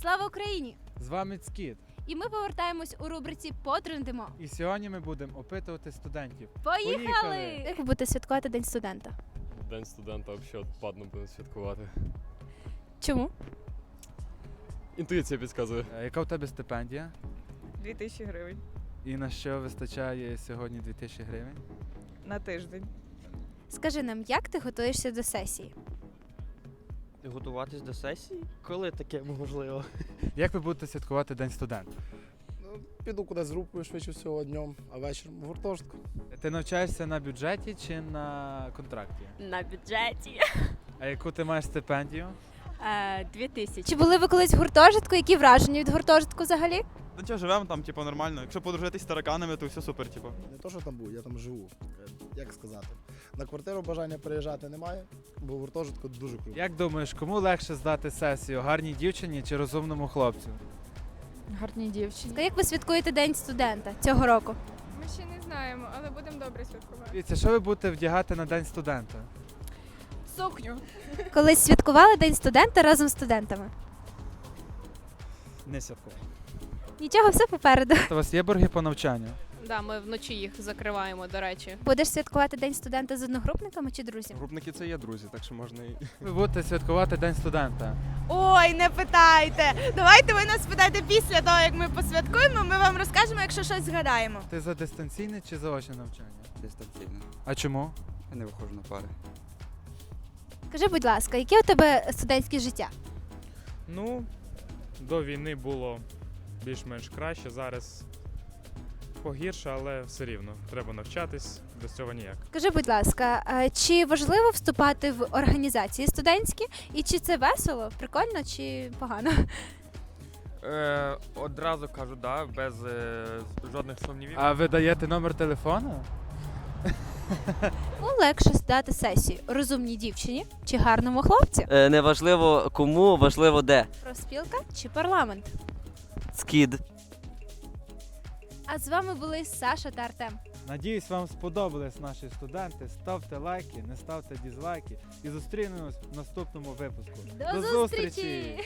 Слава Україні! З вами Цкіт. І ми повертаємось у рубриці Потрендимо. І сьогодні ми будемо опитувати студентів. Поїхали! Поїхали! Як ви будете святкувати День студента? День студента взагалі падно буде святкувати. Чому? Інтуїція підказує. Е, Яка у тебе стипендія? 2000 гривень І на що вистачає сьогодні 2000 гривень? на тиждень. Скажи нам, як ти готуєшся до сесії? Готуватись до сесії? Коли таке можливо? Як ви будете святкувати День студента? Ну, піду кудись з групою швидше всього днем, а вечором в гуртожитку. Ти навчаєшся на бюджеті чи на контракті? На бюджеті А яку ти маєш стипендію? е, 2000. Чи були ви колись в гуртожитку? Які враження від гуртожитку взагалі? Ну чого, живемо там, типу, нормально. Якщо подружитись з тараканами, то все супер, типу. Не то, що там був, я там живу. Як сказати? На квартиру бажання переїжджати немає, бо в гуртожитку дуже круто. Як думаєш, кому легше здати сесію? Гарній дівчині чи розумному хлопцю? Гарній дівчині. Як ви святкуєте День студента цього року? Ми ще не знаємо, але будемо добре святкувати. Дивіться, що ви будете вдягати на День студента? Сукню. Колись святкували День студента разом з студентами? Не святкував. Нічого, все попереду. У вас є борги по навчанню? Да, ми вночі їх закриваємо, до речі. Будеш святкувати День студента з одногрупниками чи друзями? Групники це є друзі, так що можна і. Ви будете святкувати День студента. Ой, не питайте. Давайте ви нас питайте після того, як ми посвяткуємо. Ми вам розкажемо, якщо щось згадаємо. Ти за дистанційне чи заочне навчання? Дистанційно. А чому? Я не виходжу на пари. Скажи, будь ласка, яке у тебе студентське життя? Ну, до війни було більш-менш краще. Зараз погірше, але все рівно. Треба навчатись, без цього ніяк. Скажи, будь ласка, чи важливо вступати в організації студентські? І чи це весело, прикольно чи погано? Е, одразу кажу, да, без е, жодних сумнівів. А ви даєте номер телефону? Ну, легше здати сесію розумній дівчині чи гарному хлопцю? Е, неважливо кому, важливо де. Профспілка чи парламент? Скід. А з вами були Саша та Артем. Надіюсь, вам сподобались наші студенти. Ставте лайки, не ставте дізлайки і зустрінемось в наступному випуску. До, зустрічі!